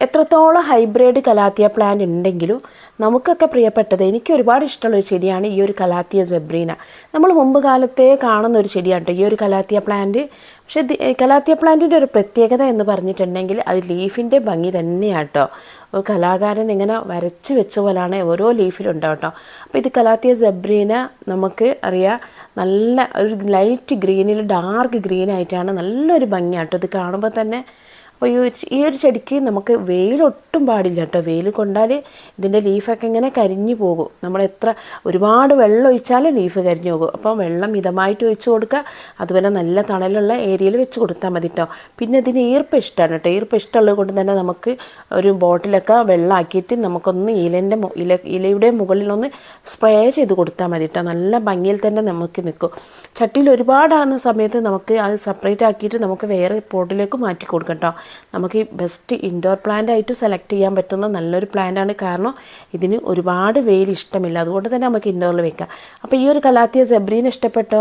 എത്രത്തോളം hybrid calathea plant ഉണ്ടെങ്കിലും നമുക്കൊക്കെ പ്രിയപ്പെട്ടത് എനിക്ക് ഒരുപാട് ഇഷ്ടമുള്ള ഒരു ചെടിയാണ് ഈ ഒരു കലാത്തിയ ജബ്രീന നമ്മൾ മുമ്പ് കാലത്തെ കാണുന്ന ഒരു ചെടിയാണ് കേട്ടോ ഈ ഒരു കലാത്തിയ പ്ലാന്റ് പക്ഷേ കലാത്തിയ പ്ലാന്റിന്റെ ഒരു പ്രത്യേകത എന്ന് പറഞ്ഞിട്ടുണ്ടെങ്കിൽ അത് ലീഫിന്റെ ഭംഗി തന്നെയാണ് കേട്ടോ ഒരു കലാകാരൻ ഇങ്ങനെ വരച്ച് വെച്ച പോലാണ് ഓരോ ലീഫിലും ഉണ്ടാവും കേട്ടോ അപ്പോൾ ഇത് കലാത്തിയ ജബ്രീന നമുക്ക് അറിയാം നല്ല ഒരു ലൈറ്റ് ഗ്രീനിൽ ഡാർക്ക് ഗ്രീൻ ആയിട്ടാണ് നല്ലൊരു കേട്ടോ ഇത് കാണുമ്പോൾ തന്നെ അപ്പോൾ ഈ ഒരു ഈ ഒരു ചെടിക്ക് നമുക്ക് വെയിലൊട്ടും പാടില്ല കേട്ടോ. വെയിൽ കൊണ്ടാൽ ഇതിന്റെ ലീഫൊക്കെ ഇങ്ങനെ കരിഞ്ഞു പോകും. നമ്മൾ എത്ര ഒരുപാട് വെള്ളം ഒഴിച്ചാലും ലീഫ് കരിഞ്ഞു പോകും. അപ്പോൾ വെള്ളം മിതമായിട്ട് ഒഴിച്ചു കൊടുക്കുക. അതുപോലെ നല്ല തണലുള്ള ഏരിയയിൽ വെച്ച് കൊടുത്താൽ മതി കേട്ടോ. പിന്നെ ഇതിന് ഈർപ്പം ഇഷ്ടമാണ് കേട്ടോ. ഈർപ്പം ഇഷ്ടമുള്ളത് കൊണ്ട് തന്നെ നമുക്ക് ഒരു ബോട്ടിലൊക്കെ വെള്ളമാക്കിയിട്ട് നമുക്കൊന്ന് ഇലന്റെ ഇല ഇലയുടെ മുകളിലൊന്ന് സ്പ്രേ ചെയ്ത് കൊടുത്താൽ മതി കേട്ടോ. നല്ല ഭംഗിയിൽ തന്നെ നമുക്ക് നിൽക്കും. ചട്ടിയിൽ ഒരുപാടാകുന്ന സമയത്ത് നമുക്ക് അത് സെപ്പറേറ്റ് ആക്കിയിട്ട് നമുക്ക് വേറെ പോട്ടിലേക്ക് മാറ്റി കൊടുക്കാം കേട്ടോ. നമുക്ക് ഈ ബെസ്റ്റ് ഇൻഡോർ പ്ലാന്റ് ആയിട്ട് സെലക്ട് ചെയ്യാൻ പറ്റുന്ന നല്ലൊരു പ്ലാന്റാണ് കാരണം ഇതിന് ഒരുപാട് വെയിൽ ഇഷ്ടമില്ല. അതുകൊണ്ട് തന്നെ നമുക്ക് ഇൻഡോറിൽ വെക്കാം. അപ്പോൾ ഈ ഒരു കലാത്തിയ സെബ്രീൻ ഇഷ്ടപ്പെട്ടോ?